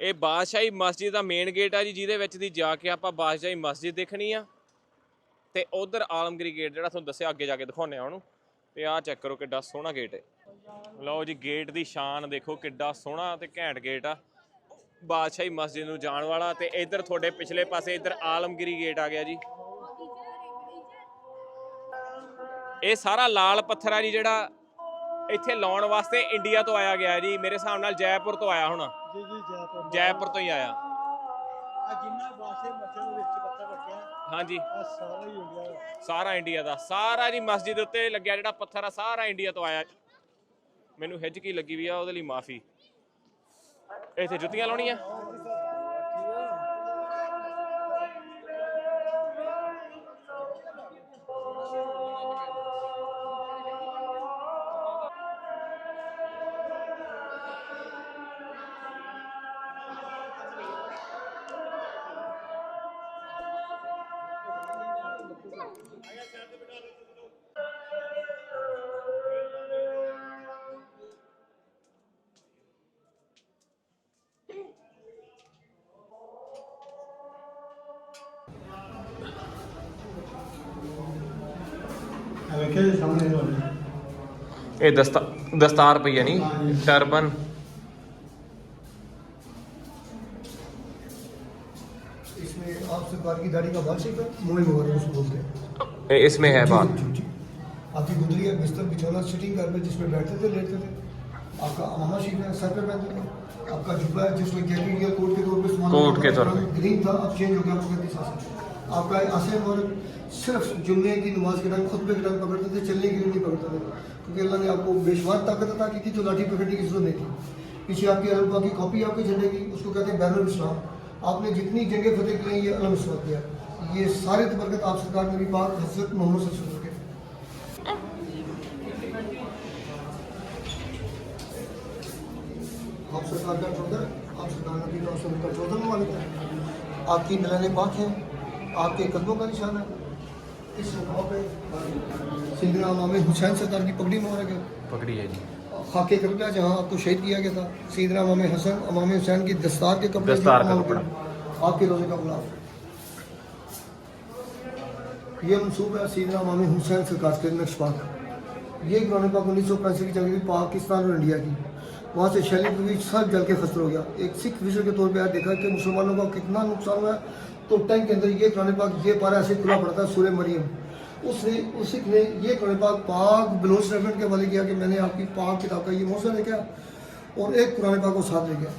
ਇਹ ਬਾਦਸ਼ਾਹੀ ਮਸਜਿਦ ਦਾ main gate ਆ ਜੀ, ਜਿਹਦੇ ਵਿੱਚ ਦੀ ਜਾ ਕੇ ਆਪਾਂ ਬਾਦਸ਼ਾਹੀ ਮਸਜਿਦ ਦੇਖਣੀ ਆ। ਤੇ ਉਧਰ ਆਲਮਗੀਰੀ ਗੇਟ ਜਿਹੜਾ ਤੁਹਾਨੂੰ ਦੱਸਿਆ, ਅੱਗੇ ਜਾ ਕੇ ਦਿਖਾਉਂਦੇ ਆ ਉਹਨੂੰ। ਤੇ ਆਹ ਚੈੱਕ ਕਰੋ ਕਿੱਡਾ ਸੋਹਣਾ ਗੇਟ ਹੈ ਲਓ ਜੀ ਗੇਟ ਦੀ ਸ਼ਾਨ ਦੇਖੋ, ਕਿੱਡਾ ਸੋਹਣਾ ਤੇ ਘੈਂਟ ਗੇਟ ਆ। ਬਾਦਸ਼ਾਹੀ ਮਸਜਿਦ ਨੂੰ ਜਾਣ ਵਾਲਾ ਤੇ ਇੱਧਰ ਤੁਹਾਡੇ ਪਿਛਲੇ ਪਾਸੇ ਇੱਧਰ ਆਲਮਗੀਰੀ ਗੇਟ ਆ ਗਿਆ ਜੀ। ਇਹ ਸਾਰਾ ਲਾਲ ਪੱਥਰ ਆ ਜੀ, ਜਿਹੜਾ ਇੱਥੇ ਲਾਉਣ ਵਾਸਤੇ ਇੰਡੀਆ ਤੋਂ ਆਇਆ ਗਿਆ ਜੀ। ਮੇਰੇ ਹਿਸਾਬ ਨਾਲ ਜੈਪੁਰ ਤੋਂ ਆਇਆ ਹੋਣਾ। ਜੀ ਜੀ ਜੈਪੁਰ ਜੈਪੁਰ ਤੋਂ ਹੀ ਆਇਆ। ਆ ਜਿੰਨਾ ਬਾਸੇ ਮੱਛਰ ਦੇ ਵਿੱਚ ਪੱਥਰ ਰੱਖਿਆ ਹਾਂਜੀ। ਆ ਸਾਰਾ ਹੀ ਇੰਡੀਆ ਦਾ। ਸਾਰਾ ਇੰਡੀਆ ਦਾ ਸਾਰਾ ਜੀ ਮਸਜਿਦ ਉੱਤੇ ਲੱਗਿਆ ਜਿਹੜਾ ਪੱਥਰ ਆ ਸਾਰਾ ਇੰਡੀਆ ਤੋਂ ਆਇਆ। ਮੈਨੂੰ ਹਿੱਜਕੀ ਲੱਗੀ ਵੀ ਆ ਉਹਦੇ ਲਈ ਮਾਫੀ। ਇੱਥੇ ਜੁੱਤੀਆਂ ਲਾਉਣੀਆਂ? ਇਹ ਦਸਤਾ ਦਸਤਾਰ ਪਈ ਹੈ ਨਹੀਂ ਟਰਬਨ اقبال کی داڑھی کا موئے مبارک اس کو بولتے ہیں۔ اس میں ہے جی، جی، بات۔ جی، آپ کی ہے بستر سٹنگ میں جس میں بیٹھتے تھے لیٹتے تھے۔ آپ کا امامہ ہے سر پہ پہنتے تھے۔ آپ کا ہے جس میں کوٹ کے طور پہ استعمال کوٹ کے طور پہ۔ گرین تھا اب چینج ہو گیا آپ کا آسے مبارک صرف جمعے کی نماز کے ٹائم خطبے کے ٹائم پکڑتے تھے چلنے کے لیے نہیں پکڑتے تھے۔ کیونکہ اللہ نے آپ کو بے شمار طاقت عطا کی تھی جو لاٹھی پکڑنے کی ضرورت نہیں تھی۔ پیچھے آپ کی عربا کی کاپی آپ کے جھنڈے کی اس کو کہتے ہیں بین اسلام آپ نے جتنی جنگیں فتح کی ہیں، یہ علم سبق دیا یہ سارے تبرکت آپ سرکار نے بھی بات حضرت محمد سے شروع کے۔ آپ سرکار کا چودھر آپ سرکار نبی کا حسن کا چودھر مالک ہے۔ آپ کی ملانے پاک ہیں، آپ کے قدموں کا نشان ہے۔ اس موقع پہ سندھ امام حسین سرکار کی پگڑی مبارک ہے۔ پگڑی ہے جی۔ خاکے کربلا جہاں آپ کو شہید کیا گیا تھا۔ سیدنا امام حسن امام حسین کی دستار کے کپڑے دستار کا کپڑا۔ آپ کے روزے کا غلاف یہ منصوب ہے سیدنا امام حسین سرکار کے نقش پاک۔ یہ قرآن پاک انیس سو پینسٹھ کی جنگ تھی پاکستان اور انڈیا کی۔ وہاں سے شیلی بیچ سب جل کے خطر ہو گیا۔ ایک سکھ وزر کے طور پہ آیا دیکھا کہ مسلمانوں کا کتنا نقصان ہوا ہے۔ تو ٹینک کے اندر یہ قرآن پاک یہ پارا ایسے کھلا پڑتا ہے سورہ مریم۔ اس نے اس نے یہ کڑے پاک پاک بلوچ ریفرنٹ کے حوالے کیا کہ میں نے آپ کی پاک کتاب کا یہ موضوع لے گیا اور ایک قرآن پاک کو ساتھ لے گیا۔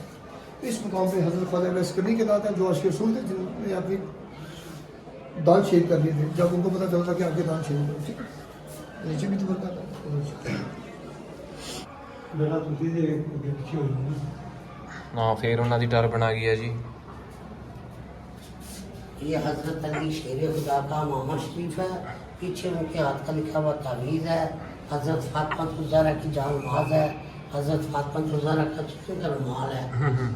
اس مقام پہ حضرت خواجہ ویس کرنی کے نام ہیں جو عشق رسول تھے جن نے اپنی دان شیل کر لیے تھے جب ان کو پتہ چلتا کہ آپ کے دان شیل ہوئے ٹھیک نیچے بھی تو بتا تھا ਨਾ ਫਿਰ ਉਹਨਾਂ ਦੀ ਡਰ ਬਣਾ ਗਈ ਜੀ یہ حضرت علی شیر خدا کا ماما شریف ہے۔ पीछे उनके हाथ का लिखा हुआ तावीज़ है हजरत फातमा गुजारा की जान नमाज है हजरत फातमा गुजारा का चिकन का रुमाल है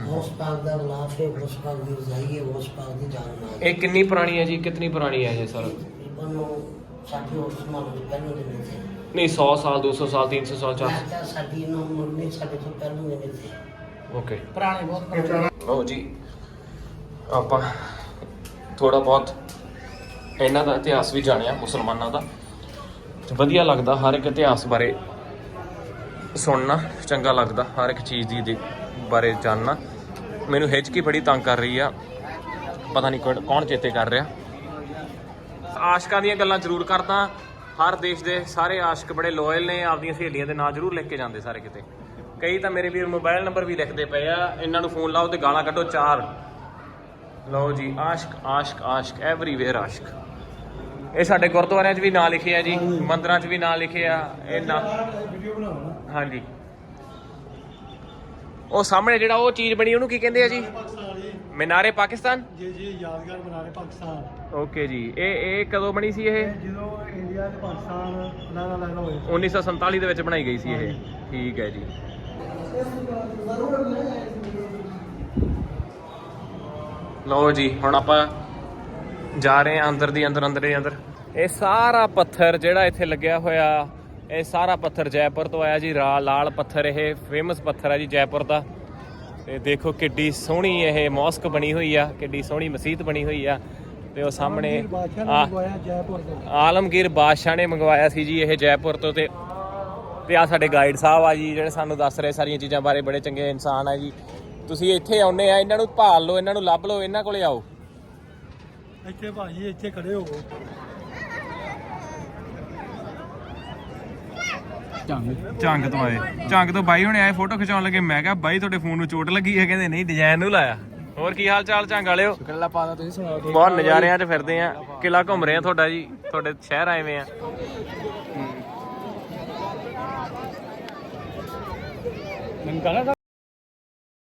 गौस पाक दा गलाफ है गौस पाक दी रजाई है गौस पाक दी जान नमाज ਇਹ ਕਿੰਨੀ ਪੁਰਾਣੀ ਹੈ ਜੀ ਕਿੰਨੀ ਪੁਰਾਣੀ ਹੈ ਇਹ ਸਰ तकरीबन साढ़े उस्मान के पहलू दिन थे ਨਹੀਂ 100 साल 200 साल 300 साल 400 मैं क्या साड़ी नो मुरने साढ़े तो पहलू दिन थे ਓਕੇ पुराने बहुत पुराने ਲਓ ਜੀ ਆਪਾਂ ਥੋੜਾ ਬਹੁਤ ਇਹਨਾਂ ਦਾ ਇਤਿਹਾਸ ਵੀ ਜਾਣਿਆ ਮੁਸਲਮਾਨਾਂ ਦਾ। ਵਧੀਆ ਲੱਗਦਾ ਹਰ ਇੱਕ ਇਤਿਹਾਸ ਬਾਰੇ ਸੁਣਨਾ, ਚੰਗਾ ਲੱਗਦਾ ਹਰ ਇੱਕ ਚੀਜ਼ ਦੀ ਬਾਰੇ ਜਾਣਨਾ। ਮੈਨੂੰ ਹਿਚਕੀ ਬੜੀ ਤੰਗ ਕਰ ਰਹੀ ਆ। ਪਤਾ ਨਹੀਂ ਕੌਣ- ਕੌਣ ਚੇਤੇ ਕਰ ਰਿਹਾ। ਆਸ਼ਕਾਂ ਦੀਆਂ ਗੱਲਾਂ ਜ਼ਰੂਰ ਕਰਦਾ। ਹਰ ਦੇਸ਼ ਦੇ ਸਾਰੇ ਆਸ਼ਕ ਬੜੇ ਲੋਇਲ ਨੇ, ਆਪਦੀਆਂ ਸਹੇਲੀਆਂ ਦੇ ਨਾਂ ਜ਼ਰੂਰ ਲਿਖ ਕੇ ਜਾਂਦੇ ਸਾਰੇ ਕਿਤੇ। ਕਈ ਤਾਂ ਮੇਰੇ ਵੀਰ ਮੋਬਾਈਲ ਨੰਬਰ ਵੀ ਲਿਖਦੇ ਪਏ ਆ। ਇਹਨਾਂ ਨੂੰ ਫੋਨ ਲਾਓ ਤੇ ਗਾਲਾਂ ਕੱਢੋ ਚਾਰ। ਲਓ ਜੀ ਆਸ਼ਕ ਆਸ਼ਕ ਆਸ਼ਕ ਐਵਰੀਵੇਅਰ ਆਸ਼ਕ। ਇਹ ਸਾਡੇ ਗੁਰਦੁਆਰਿਆਂ 'ਚ ਵੀ ਨਾਂ ਲਿਖੇ ਆ ਜੀ ਮੰਦਰਾਂ 'ਚ ਵੀ ਨਾਂ ਲਿਖੇ ਆ ਇਹ ਨਾਂ ਵੀਡੀਓ ਬਣਾਉਣਾ ਹਾਂਜੀ। ਉਹ ਸਾਹਮਣੇ ਜਿਹੜਾ ਉਹ ਚੀਜ਼ ਬਣੀ ਉਹਨੂੰ ਕੀ ਕਹਿੰਦੇ ਆ ਜੀ? ਮੀਨਾਰੇ ਪਾਕਿਸਤਾਨ? ਜੀ ਜੀ ਯਾਦਗਾਰ ਰਹੇ ਪਾਕਿਸਤਾਨ। ਓਕੇ ਜੀ ਇਹ ਇਹ ਕਦੋਂ ਬਣੀ ਸੀ ਇਹ? ਜਦੋਂ ਇੰਡੀਆ ਤੇ ਪਾਕਿਸਤਾਨ ਲਾਣਾ ਲਾਣਾ ਹੋਏ 1947 ਦੇ ਵਿੱਚ ਬਣਾਈ ਗਈ ਸੀ ਇਹ। ਠੀਕ ਹੈ ਜੀ। ਲਓ ਜੀ ਹੁਣ ਆਪਾਂ ਜਾ ਰਹੇ ਹਾਂ ਅੰਦਰ ਦੀ ਅੰਦਰ ਅੰਦਰ ਦੀ ਅੰਦਰ। ਇਹ ਸਾਰਾ ਪੱਥਰ ਜਿਹੜਾ ਇੱਥੇ ਲੱਗਿਆ ਹੋਇਆ ਇਹ ਸਾਰਾ ਪੱਥਰ ਜੈਪੁਰ ਤੋਂ ਆਇਆ ਜੀ ਰਾ- ਲਾਲ ਪੱਥਰ ਇਹ ਫੇਮਸ ਪੱਥਰ ਹੈ ਜੀ ਜੈਪੁਰ ਦਾ। ਤੇ ਦੇਖੋ ਕਿੱਡੀ ਸੋਹਣੀ ਇਹ ਮੌਸਕ ਬਣੀ ਹੋਈ ਆ ਕਿੱਡੀ ਸੋਹਣੀ ਮਸਜਿਦ ਬਣੀ ਹੋਈ ਆ। ਤੇ ਉਹ ਸਾਹਮਣੇ ਆਲਮਗੀਰ ਬਾਦਸ਼ਾਹ ਨੇ ਮੰਗਵਾਇਆ ਸੀ ਜੀ ਇਹ ਜੈਪੁਰ ਤੋਂ ਤੇ ਤੇ ਆ ਸਾਡੇ ਗਾਈਡ ਸਾਹਿਬ ਆ ਜੀ ਜਿਹੜੇ ਸਾਨੂੰ ਦੱਸ ਰਹੇ ਸਾਰੀਆਂ ਚੀਜ਼ਾਂ ਬਾਰੇ ਬੜੇ ਚੰਗੇ ਇਨਸਾਨ ਆ ਜੀ। ਤੁਸੀਂ ਇੱਥੇ ਆਉਨੇ ਆ ਇਹਨਾਂ ਨੂੰ ਭਾਲ ਲਓ ਇਹਨਾਂ ਨੂੰ ਲੱਭ ਲਓ ਇਹਨਾਂ ਕੋਲੇ ਆਓ। ਇੱਥੇ ਭਾਜੀ ਇੱਥੇ ਖੜੇ ਹੋਵੋ ਝੰਗ। ਤੋਂ ਆਏ। ਝੰਗ ਤੋਂ ਬਾਈ ਹੁਣੇ ਆਏ ਫੋਟੋ ਖਿਚਾਉਣ ਲੱਗੇ। ਮੈਂ ਕਿਹਾ ਬਾਈ ਤੁਹਾਡੇ ਫੋਨ ਨੂੰ ਚੋਟ ਲੱਗੀ ਹੈ ਕਹਿੰਦੇ ਨਹੀਂ ਡਿਜ਼ਾਈਨ ਨੂੰ ਲਾਇਆ। ਹੋਰ ਕੀ ਹਾਲ ਚਾਲ ਝੰਗ ਵਾਲਿਓ? ਗੱਲਾਂ ਪਾਦਾ ਤੁਸੀਂ ਸੁਣਾਓ ਬਹੁਤ ਨਜ਼ਾਰਿਆਂ 'ਚ ਫਿਰਦੇ ਆ। ਕਿਲਾ ਘੁੰਮ ਰਹੇ ਆ ਤੁਹਾਡਾ ਜੀ ਤੁਹਾਡੇ ਸ਼ਹਿਰ ਆਏ ਵੇ ਆ।